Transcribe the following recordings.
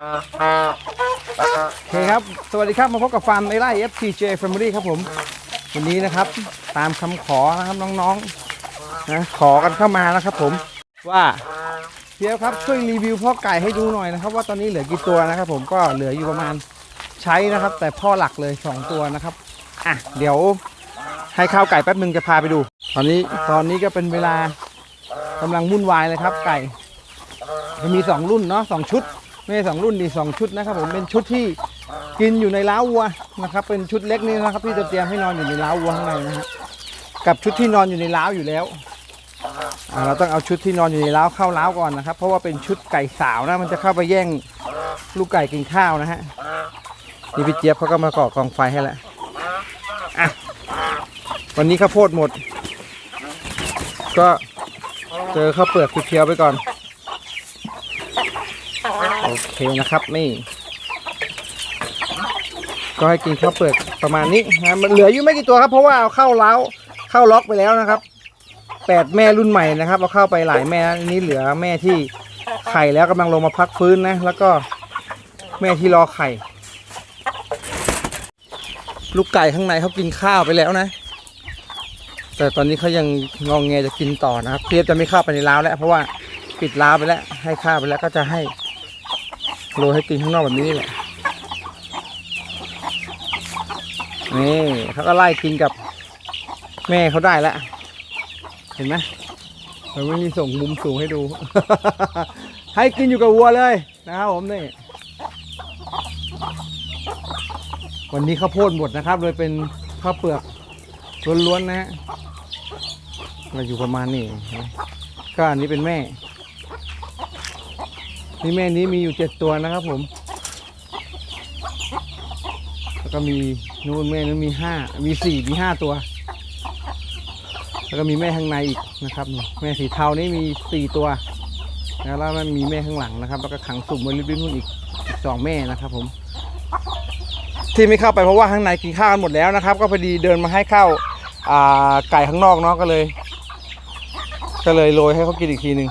โอเคครับ สวัสดีครับ มาพบกับฟาร์มไอไร่ FTJ Family ครับผม วันนี้นะครับ ตามคำขอนะครับน้องๆนะขอกันเข้ามานะครับผม ว่าเพียวครับช่วยรีวิวพ่อไก่ให้ดูหน่อยนะครับ ว่าตอนนี้เหลือกี่ตัวนะครับ ผมก็เหลืออยู่ประมาณใช้นะครับ แต่พ่อหลักเลย 2 ตัวนะครับอะเดี๋ยวให้ข้าวไก่แป๊บหนึ่งจะพาไปดู ตอนนี้ตอนนี้ก็เป็นเวลากำลังวุ่นวายเลยครับ ไก่จะมี 2 รุ่นเนาะสองชุด ไม่สองรุ่นดีสองชุดนะครับผมเป็นชุดที่กินอยู่ในล้าวัวนะครับ เป็นชุดเล็กนี่นะครับ ที่จะเตรียมให้นอนอยู่ในล้าวัวข้างในนะฮะกับชุดที่นอนอยู่ในล้าอยู่แล้วเราต้องเอาชุดที่นอนอยู่ในล้าเข้าล้าก่อนนะครับ เพราะว่าเป็นชุดไก่สาวนะมันจะเข้าไปแย่งลูกไก่กินข้าวนะฮะนี่พี่เจี๊ยบเขาก็มาก่อกองไฟให้แล้วอะวันนี้ข้าวโพดหมด ก็เจอข้าวเปลือกเพียวไปก่อน โอเคนะครับนี่ ก็ให้กินข้าวเปลือกประมาณนี้นะมันเหลืออยู่ไม่กี่ตัวครับ เพราะว่าเอาเข้าเล้าเข้าล็อกไปแล้วนะครับแปดแม่รุ่นใหม่นะครับเอาเข้าไปหลายแม่อันนี้เหลือแม่ที่ไข่แล้วกำลังลงมาพักฟื้นนะแล้วก็แม่ที่รอไข่ ลูกไก่ข้างในเขากินข้าวไปแล้วนะ แต่ตอนนี้เขายังงองแงจะกินต่อนะครับเทียบจะไม่เข้าไปในเล้าแล้ว เพราะว่าปิดเล้าไปแล้ว ให้ข้าวไปแล้วก็จะให้ โรยให้กินข้างนอกแบบนี้แหละนี่เขาก็ไล่กินกับแม่เขาได้แล้วเห็นไหมมันไม่มีส่งมุมสูงให้ดู ให้กินอยู่กับวัวเลยนะครับผมนี่วันนี้ข้าวโพดหมดนะครับ เลยเป็นข้าวเปลือกล้วนๆนะฮะเราอยู่ประมาณนี้ก็อันนี้เป็นแม่ นี่แม่นี้มีอยู่เจ็ดตัวนะครับผม แล้วก็มีนู่นแม่นู้นมีห้ามีสี่มีห้าตัว แล้วก็มีแม่ข้างในอีกนะครับนี่แม่สีเทานี่มีสี่ตัว แล้วมันมีแม่ข้างหลังนะครับ แล้วก็ขังสุ่มไว้ริบๆนู่นอีกสองแม่นะครับผม ที่ไม่เข้าไปเพราะว่าข้างในกินข้าวกันหมดแล้วนะครับ ก็พอดีเดินมาให้ข้าวอ่าไก่ข้างนอกเนาะก็เลย ก็เลยโรยให้เขากินอีกทีหนึ่ง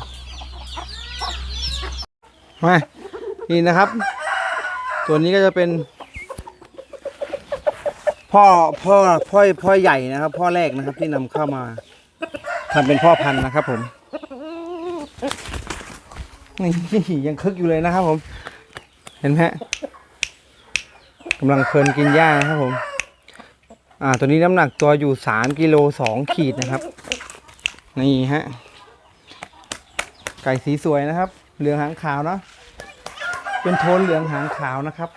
มานี่นะครับ ตัวนี้ก็จะเป็น พ่อพ่อพ่อพ่อใหญ่นะครับ พ่อแรกนะครับที่นำเข้ามาทำเป็นพ่อพันธุ์นะครับผมนี่ยังคึกอยู่เลยนะครับผม เห็นไหมฮะกำลังเพลินกินหญ้านะครับผม อ่า ตัวนี้น้ำหนักตัวอยู่สามกิโลสองขีดนะครับ นี่ฮะ ไก่สีสวยนะครับ เหลืองหางขาวเนาะ เป็นโทนเหลืองหางขาวนะครับ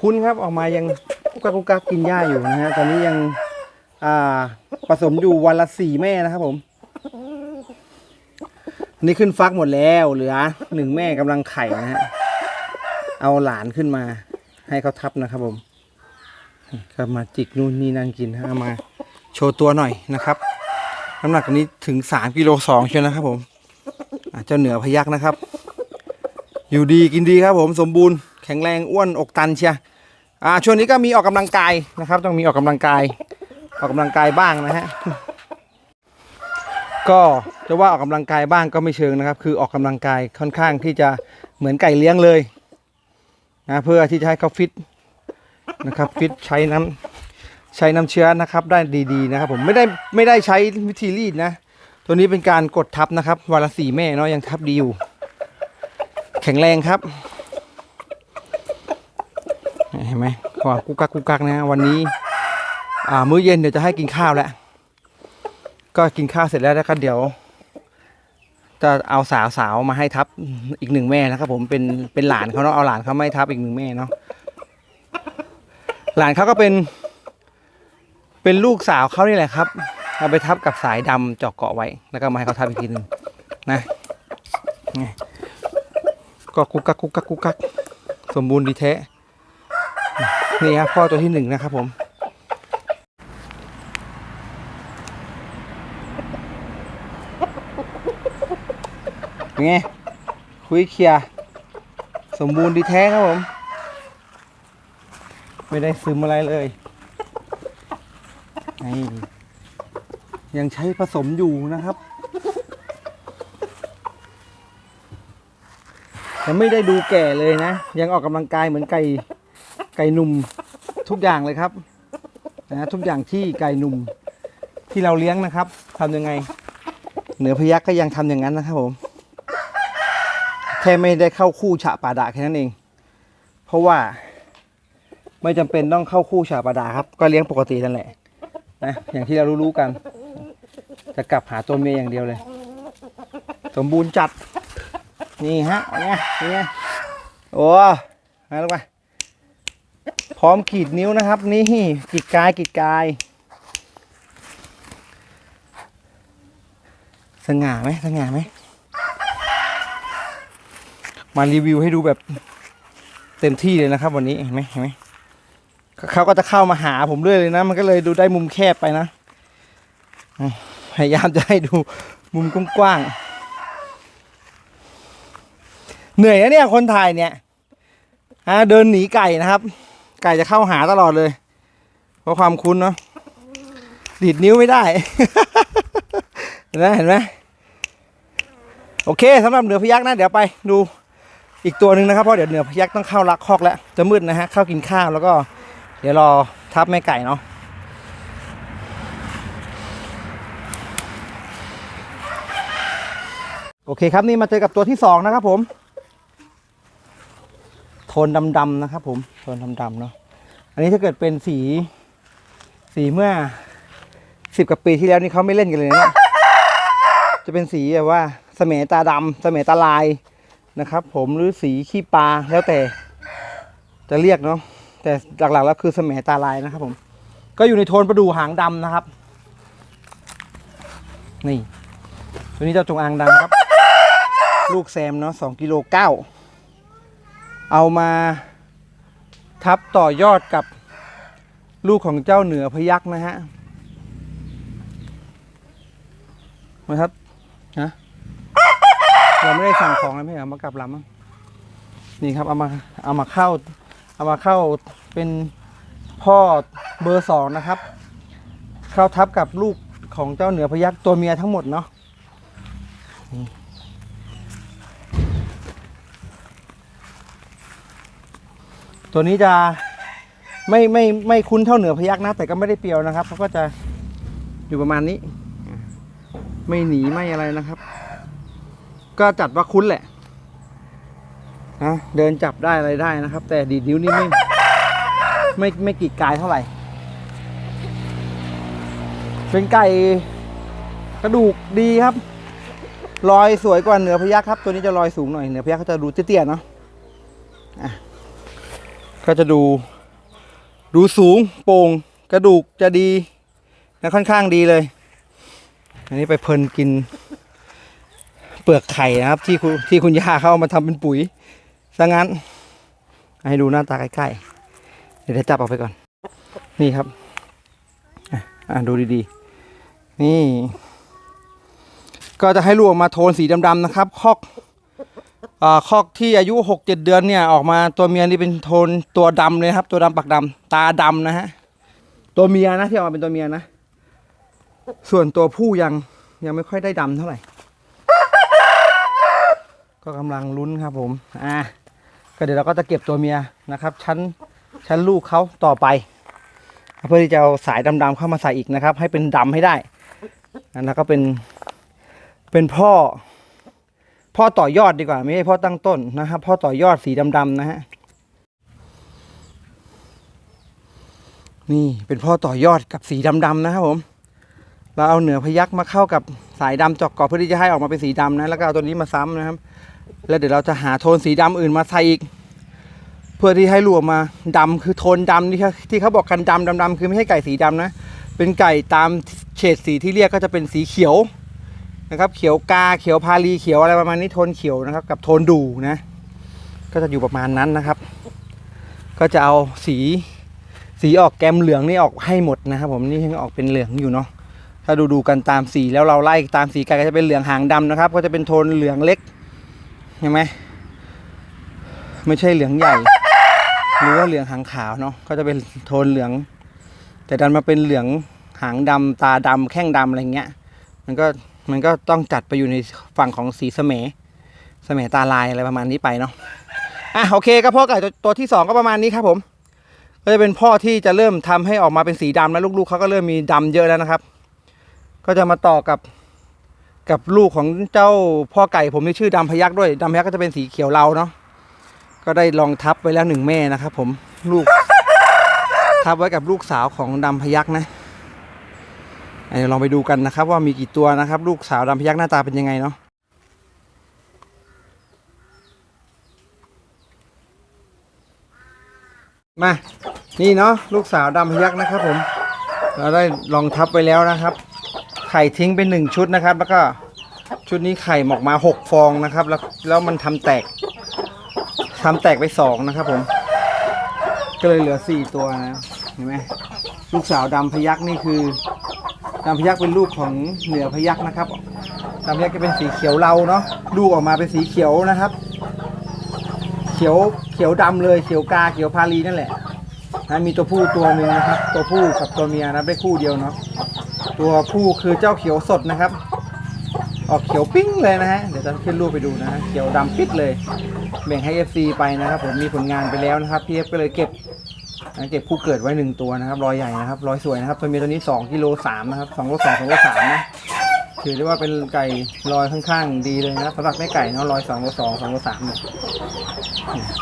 คุณครับออกมายังกุกกักกุกกักกินหญ้าอยู่นะฮะตอนนี้ยังอ่าผสมอยู่วันละสี่แม่นะครับผมอันนี่ขึ้นฟักหมดแล้วเหลือหนึ่งแม่กำลังไข่นะฮะเอาหลานขึ้นมาให้เขาทับนะครับผมก็มาจิกนู่นนี่นั่งกินฮะมาโชว์ตัวหน่อยนะครับ น้ำหนักอันนี้ถึงสามกิโลสองเชียวนะครับผม เจ้าเหนือพยักนะครับ อยู่ดีกินดีครับ ผมสมบูรณ์แข็งแรงอ้วนอกตันเชียอ่าช่วงนี้ก็มีออกกำลังกายนะครับ ต้องมีออกกำลังกาย ออกกำลังกายบ้างนะฮะก็จะว่าออกกำลังกายบ้างก็ไม่เชิงนะครับ คือออกกำลังกายค่อนข้างที่จะเหมือนไก่เลี้ยงเลยนะเพื่อที่จะให้เขาฟิตนะครับฟิตใช้น้ำใช้น้ำเชื้อนะครับได้ดีๆนะครับ ผมไม่ได้ไม่ได้ใช้วิธีรีดนะ ตัวนี้เป็นการกดทับนะครับวันละสี่แม่เนาะยังทับดีอยู่ แข็งแรงครับ เห็นไหมขวากุกกักกุกกักนะ วันนี้ อ่า มื้อเย็นเดี๋ยวจะให้กินข้าวแล้ว ก็กินข้าวเสร็จแล้วแล้วก็เดี๋ยว จะเอาสาวสาวมาให้ทับอีกหนึ่งแม่นะครับ ผมเป็นเป็นหลานเขาเนาะเอาหลานเขาไม่ทับอีกหนึ่งแม่เนาะหลานเขาก็เป็น เป็นลูกสาวเขานี่แหละครับ เอาไปทับกับสายดำเจาะเกาะไว้ แล้วก็มาให้เขาทับอีกทีหนึ่งนะนี่ก็กุกกักกุกกักกุกกักสมบูรณ์ดีแท้นี่ครับพ่อตัวที่หนึ่งนะครับผมเป็นไงคุยเคลียสมบูรณ์ดีแท้ครับผม ไม่ได้ซึมอะไรเลยนี่ ยังใช้ผสมอยู่นะครับ ยังไม่ได้ดูแก่เลยนะ ยังออกกำลังกายเหมือนไก่ไก่หนุ่มทุกอย่างเลยครับนะทุกอย่างที่ไก่หนุ่มที่เราเลี้ยงนะครับทำยังไง เหนือพยักก็ยังทำอย่างนั้นนะครับผมแค่ไม่ได้เข้าคู่ฉะป่าดาแค่นั้นเอง เพราะว่า ไม่จำเป็นต้องเข้าคู่ฉะป่าดาครับ ก็เลี้ยงปกตินั่นแหละนะอย่างที่เรารู้ๆกัน จะกลับหาตัวเมียอย่างเดียวเลย สมบูรณ์จัด นี่ฮะเนี่ยเนี่ยโอ้มาลูกไปพร้อมขีดนิ้วนะครับ นี่กีดกายกีดกาย สง่าไหมสง่าไหมมารีวิวให้ดูแบบเต็มที่เลยนะครับ วันนี้เห็นไหมเห็นไหมเขาก็จะเข้ามาหาผมเรื่อยเลยนะ มันก็เลยดูได้มุมแคบไปนะ พยายามจะให้ดูมุมกว้างๆเหนื่อยนะเนี่ยคนถ่ายเนี่ยเดินหนีไก่นะครับ ไก่จะเข้าหาตลอดเลย เพราะความคุ้นเนาะดีดนิ้วไม่ได้ เห็นไหมเห็นไหมโอเคสำหรับเหนือพยักนะเดี๋ยวไปดูอีกตัวหนึ่งนะครับเพราะเดี๋ยวเหนือพยักต้องเข้ารักคอกแล้วจะมืดนะฮะเข้ากินข้าวแล้วก็ เดี๋ยวรอทับแม่ไก่เนาะ โอเคครับนี่มาเจอกับตัวที่สองนะครับผม โทนดำๆนะครับผม โทนดำๆเนาะ อันนี้ถ้าเกิดเป็นสี สีเมื่อสิบกว่าปีที่แล้วนี่เขาไม่เล่นกันเลยนะจะเป็นสีแบบว่าเสมตาดำเสมตาลายนะครับ ผมหรือสีขี้ปลาแล้วแต่จะเรียกเนาะแต่หลักๆแล้วคือเสมตาลายนะครับ ผม ก็อยู่ในโทนประดูหางดำนะครับ นี่ ตัวนี้เจ้าจงอางดำครับ ลูกแซมเนาะสองกิโลเก้าเอามาทับต่อยอดกับลูกของเจ้าเหนือพยักนะฮะนะครับฮะเราไม่ได้สั่งของอะไรไม่เหรอมากลับลำนี่ครับเอามาเอามาเข้าเอามาเข้าเป็นพ่อเบอร์สองนะครับ เข้าทับกับลูกของเจ้าเหนือพยักตัวเมียทั้งหมดเนาะ ตัวนี้จะไม่ไม่ไม่คุ้นเท่าเหนือพยักนะ แต่ก็ไม่ได้เปรียวนะครับเขาก็จะอยู่ประมาณนี้ ไม่หนีไม่อะไรนะครับ ก็จัดว่าคุ้นแหละนะเดินจับได้อะไรได้นะครับ แต่ดีดนิ้วนี่ไม่ไม่ไม่กีดกายเท่าไหร่ เป็นไก่กระดูกดีครับ รอยสวยกว่าเหนือพยักครับ ตัวนี้จะรอยสูงหน่อยเหนือพยักเขาจะดูเตี้ยๆเนาะ ก็จะดูดูสูงโปร่งกระดูกจะดีนะค่อนข้างดีเลย อันนี้ไปเพลินกิน เปลือกไข่นะครับ ที่คุณที่คุณย่าเขาเอามาทำเป็นปุ๋ยซะงั้น ให้ดูหน้าตาใกล้ๆเดี๋ยวจะจับออกไปก่อน นี่ครับอะดูดีๆ นี่ ก็จะให้ลูกออกมาโทนสีดำๆนะครับ คอก คอกที่อายุหกเจ็ดเดือนเนี่ยออกมาตัวเมียนี่เป็นโทนตัวดำเลยครับ ตัวดำปักดำตาดำนะฮะตัวเมียนะที่ออกมาเป็นตัวเมียนะ ส่วนตัวผู้ยังยังไม่ค่อยได้ดำเท่าไหร่ ก็กำลังลุ้นครับผมอ่าก็เดี๋ยวเราก็จะเก็บตัวเมียนะครับ ชั้นชั้นลูกเขาต่อไป เพื่อที่จะเอาสายดำๆเข้ามาใส่อีกนะครับ ให้เป็นดำให้ได้แล้วก็เป็นเป็นพ่อ พ่อต่อยอดดีกว่า ไม่ใช่พ่อตั้งต้นนะครับพ่อต่อยอดสีดำๆนะฮะนี่เป็นพ่อต่อยอดกับสีดำๆนะครับผม เราเอาเหนือพยักมาเข้ากับสายดำจอกกรอบเพื่อที่จะให้ออกมาเป็นสีดำนะ แล้วก็เอาตัวนี้มาซ้ำนะครับ แล้วเดี๋ยวเราจะหาโทนสีดำอื่นมาใส่อีก เพื่อที่ให้รวมมาดำคือโทนดำที่เขาที่เขาบอกกันดำดำดำคือไม่ใช่ไก่สีดำนะ เป็นไก่ตามเฉดสีที่เรียกก็จะเป็นสีเขียว นะครับเขียวกาเขียวพาลีเขียวอะไรประมาณนี้โทนเขียวนะครับ กับโทนดูนะ ก็จะอยู่ประมาณนั้นนะครับ ก็จะเอาสีสีออกแกมเหลืองนี่ออกให้หมดนะครับ ผมนี่ยังออกเป็นเหลืองอยู่เนาะถ้าดูดูกันตามสีแล้วเราไล่ตามสีไก่ก็จะเป็นเหลืองหางดำนะครับ ก็จะเป็นโทนเหลืองเล็กเห็นไหมไม่ใช่เหลืองใหญ่หรือว่าเหลืองหางขาวเนาะก็จะเป็นโทนเหลือง แต่ดันมาเป็นเหลืองหางดำตาดำแข้งดำอะไรเงี้ย มันก็ มันก็ต้องจัดไปอยู่ในฝั่งของสีเสมสมตาลายอะไรประมาณนี้ไปเนาะอะโอเคก็พ่อไก่ตัวที่สองก็ประมาณนี้ครับผม ก็จะเป็นพ่อที่จะเริ่มทำให้ออกมาเป็นสีดำแล้วลูกๆเขาก็เริ่มมีดำเยอะแล้วนะครับ ก็จะมาต่อกับกับลูกของเจ้าพ่อไก่ผมที่ชื่อดำพยักด้วยดำพยักก็จะเป็นสีเขียวเราเนาะก็ได้ลองทับไว้แล้วหนึ่งแม่นะครับ ผมลูกทับไว้กับลูกสาวของดำพยักนะอะ เดี๋ยวลองไปดูกันนะครับ ว่ามีกี่ตัวนะครับ ลูกสาวดำพยักหน้าตาเป็นยังไงเนาะมานี่เนาะลูกสาวดำพยักนะครับ ผม เราได้ลองทับไปแล้วนะครับ ไข่ทิ้งเป็นหนึ่งชุดนะครับ แล้วก็ชุดนี้ไข่ออกมาหกฟองนะครับ แล้วแล้วมันทำแตกทำแตกไปสองนะครับ ผม ก็เลยเหลือสี่ตัวนะเห็นไหมลูกสาวดำพยักนี่คือ ดำพยักเป็นลูกของเหนือพยักนะครับดำพยักจะเป็นสีเขียวเราเนาะลูกออกมาเป็นสีเขียวนะครับ เขียวเขียวดำเลยเขียวกาเขียวพาลีนั่นแหละนะมีตัวผู้ตัวหนึ่งนะครับ ตัวผู้กับตัวเมียนะได้คู่เดียวเนาะตัวผู้คือเจ้าเขียวสดนะครับ ออกเขียวปิ้งเลยนะฮะเดี๋ยวจะขึ้นรูปไปดูนะฮะเขียวดำปิดเลยแบ่งให้ FC ไปนะครับ ผมมีผลงานไปแล้วนะครับพี่เอฟก็เลยเก็บ เก็บคู่เกิดไว้หนึ่งตัวนะครับรอยใหญ่นะครับรอยสวยนะครับตัวเมียตัวนี้2กิโลสามนะครับ2โลสอง2โลสามนะถือได้ว่าเป็นไก่รอยค่อนข้างดีเลยนะครับสำหรับแม่ไก่เนาะรอย2โลสอง2โลสามเนี่ย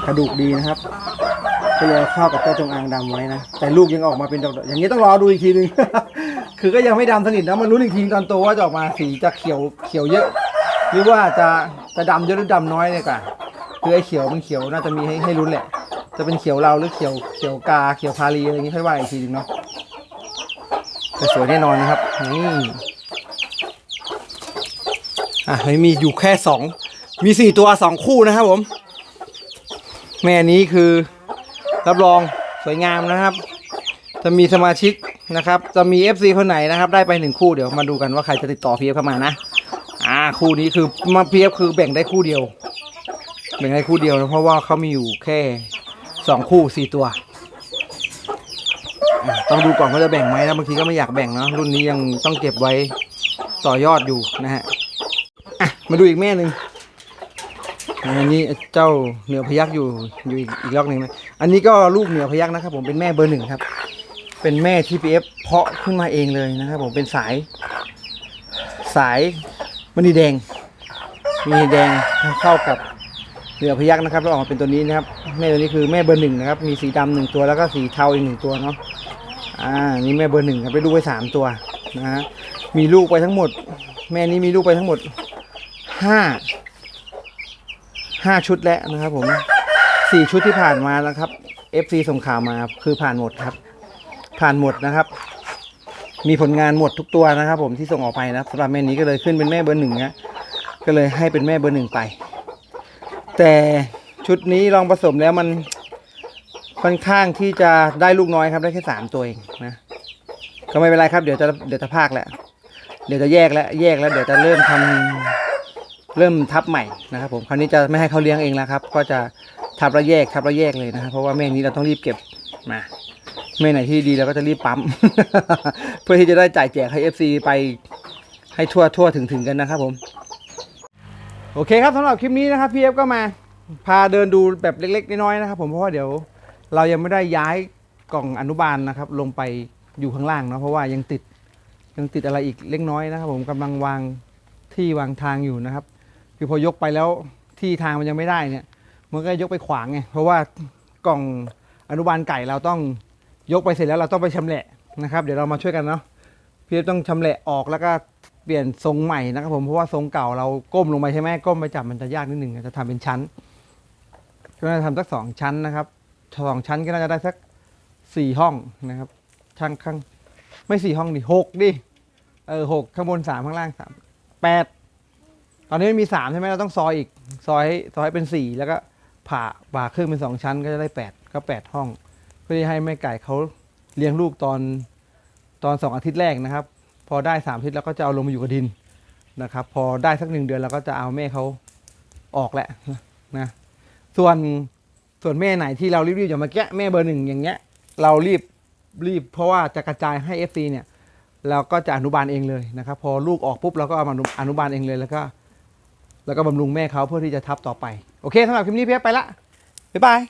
กระดูกดีนะครับก็เลยเข้ากับเจ้าจงอางดำไว้นะแต่ลูกยังออกมาเป็นดอกอย่างนี้ต้องรอดูอีกทีนึงคือก็ยังไม่ดำสนิทนะมันรู้นอีกทีตอนโตว่าจะออกมาสีจะเขียวเขียวเยอะ หรือว่าจะจะดำเยอะหรือดำน้อยเนี่ยกว่าคือไอ้เขียวมันเขียวน่าจะมีให้ให้รุ้นแหละ จะเป็นเขียวเราหรือเขียวเขียวกาเขียวพาลีอะไรอย่างงี้ค่อยว่าอีกทีนึงเนาะแต่สวยแน่นอนนะครับนี่อะเฮ้ยมีอยู่แค่สองมีสี่ตัวสองคู่นะครับผม แม่นี้คือรับรองสวยงามนะครับ จะมีสมาชิกนะครับ จะมี FC คนไหนนะครับ ได้ไปหนึ่งคู่เดี๋ยวมาดูกันว่าใครจะติดต่อพีเอฟเข้ามานะอ่าคู่นี้คือมาพีเอฟคือแบ่งได้คู่เดียว แบ่งได้คู่เดียวนะเพราะว่าเขามีอยู่แค่ สองคู่สี่ตัว ต้องดูก่อนว่าจะแบ่งไหมนะบางทีก็ไม่อยากแบ่งเนอะรุ่นนี้ยังต้องเก็บไว้ต่อยอดอยู่นะฮะอะมาดูอีกแม่หนึ่งอันนี้เจ้าเหนือพยักอยู่อยู่อีกอีกล็อกหนึ่งนะอันนี้ก็ลูกเหนือพยักนะครับ ผมเป็นแม่เบอร์หนึ่งครับ เป็นแม่ที่พีเอฟเพาะขึ้นมาเองเลยนะครับ ผมเป็นสาย สายมณีแดงมีแดงเข้ากับ เหนือพยักนะครับแล้วออกมาเป็นตัวนี้นะครับ แม่ตัวนี้คือแม่เบอร์หนึ่งนะครับ มีสีดำหนึ่งตัวแล้วก็สีเทาอีกหนึ่งตัวเนาะอ่านี่แม่เบอร์หนึ่งครับไปลูกไปสามตัวนะฮะมีลูกไปทั้งหมด แม่นี้มีลูกไปทั้งหมดห้าห้าชุดแล้วนะครับผมสี่ชุดที่ผ่านมานะครับ FC ส่งข่าวมาคือผ่านหมดครับ ผ่านหมดนะครับ มีผลงานหมดทุกตัวนะครับ ผมที่ส่งออกไปนะสำหรับแม่นี้ก็เลยขึ้นเป็นแม่เบอร์หนึ่งนะก็เลยให้เป็นแม่เบอร์หนึ่งไป แต่ชุดนี้ลองผสมแล้วมันค่อนข้างที่จะได้ลูกน้อยครับได้แค่สามตัวเองนะก็ไม่เป็นไรครับเดี๋ยวจะเดี๋ยวจะพากแล้วเดี๋ยวจะแยกแล้วแยกแล้วเดี๋ยวจะเริ่มทำเริ่มทับใหม่นะครับผมคราวนี้จะไม่ให้เขาเลี้ยงเองแล้วครับ ก็จะทับแล้วแยกทับแล้วแยกเลยนะครับเพราะว่าแม่นี้เราต้องรีบเก็บมาแม่ไหนที่ดีเราก็จะรีบปั๊ม เพื่อที่จะได้จ่ายแจกให้ FC ไปให้ทั่วทั่วถึงถึงกันนะครับผม โอเคครับสำหรับคลิปนี้นะครับพี่เอฟก็มาพาเดินดูแบบเล็ก ๆ น้อยๆนะครับผมเพราะว่าเดี๋ยวเรายังไม่ได้ย้ายกล่องอนุบาลนะครับ ลงไปอยู่ข้างล่างเนาะเพราะว่ายังติดยังติดอะไรอีกเล็กน้อยนะครับผมกำลังวางที่วางทางอยู่นะครับ คือพอยกไปแล้วที่ทางมันยังไม่ได้เนี่ย มันก็ยกไปขวางไงเพราะว่ากล่องอนุบาลไก่เราต้องยกไปเสร็จแล้วเราต้องไปชำแหละนะครับ เดี๋ยวเรามาช่วยกันเนาะพี่ต้องชำแหละออกแล้วก็ เปลี่ยนทรงใหม่นะครับผมเพราะว่าทรงเก่าเราก้มลงไปใช่ไหมก้มไปจับมันจะยากนิดหนึ่งจะทำเป็นชั้น ก็น่าจะทำสักสองชั้นนะครับสองชั้นก็น่าจะได้สักสี่ห้องนะครับช่างข้างไม่สี่ห้องดิหกดิเออหกข้างบนสามข้างล่างสามแปดตอนนี้มันมีสามใช่ไหมเราต้องซอยอีกซอยให้ซอยให้เป็นสี่แล้วก็ผ่าผ่าครึ่งเป็นสองชั้นก็จะได้แปดก็แปดห้อง เพื่อที่ให้แม่ไก่เขาเลี้ยงลูกตอนตอนสองอาทิตย์แรกนะครับ พอได้สามอาทิตย์แล้วก็จะเอาลงมาอยู่กับดินนะครับ พอได้สักหนึ่งเดือนเราก็จะเอาแม่เขาออกแหละนะส่วนส่วนแม่ไหนที่เรารีบๆอย่างเมื่อกี้แม่เบอร์หนึ่งอย่างเงี้ย เรารีบรีบเพราะว่าจะกระจายให้ FC เนี่ยเราก็จะอนุบาลเองเลยนะครับ พอลูกออกปุ๊บเราก็เอามาอนุบาลเองเลยแล้วก็ แล้วก็บำรุงแม่เขาเพื่อที่จะทับต่อไป โอเคสำหรับคลิปนี้เพียไปละบ๊ายบาย